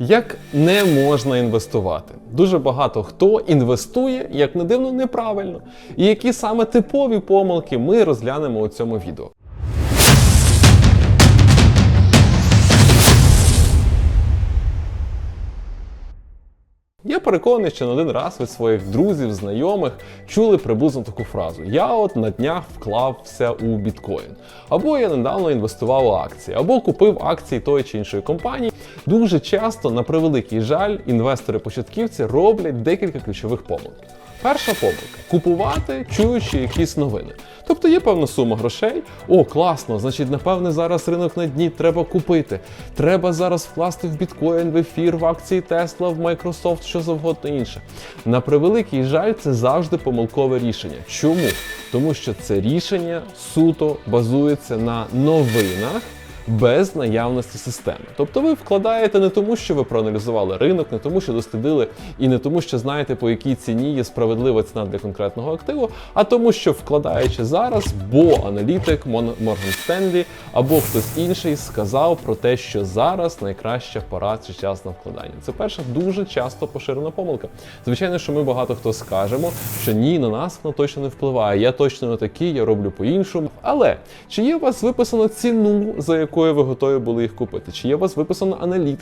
Як не можна інвестувати? Дуже багато хто інвестує, як не дивно, неправильно. І які саме типові помилки ми розглянемо у цьому відео. Я переконаний, що не один раз від своїх друзів, знайомих чули приблизно таку фразу: Я от на днях вклався у біткоін, або я недавно інвестував у акції, або купив акції тої чи іншої компанії. Дуже часто, на превеликий жаль, інвестори-початківці роблять декілька ключових помилок. Перша помилка купувати, чуючи якісь новини. Тобто є певна сума грошей. О, класно, значить, напевне, зараз ринок на дні треба купити. Треба зараз вкласти в біткоін, в ефір, в акції Tesla, в Microsoft, що завгодно інше. На превеликий жаль, це завжди помилкове рішення. Чому? Тому що це рішення суто базується на новинах без наявності системи. Тобто ви вкладаєте не тому, що ви проаналізували ринок, не тому, що дослідили, і не тому, що знаєте, по якій ціні є справедлива ціна для конкретного активу, а тому, що вкладаючи зараз, бо аналітик Морган Стенлі або хтось інший сказав про те, що зараз найкраща пора чи час на вкладання. Це перша дуже часто поширена помилка. Звичайно, що ми багато хто скажемо, що ні, на нас воно точно не впливає. Я точно не такий, я роблю по-іншому. Але чи є у вас виписано ціну, за якою ви готові були їх купити? Чи є у вас виписана аналітика?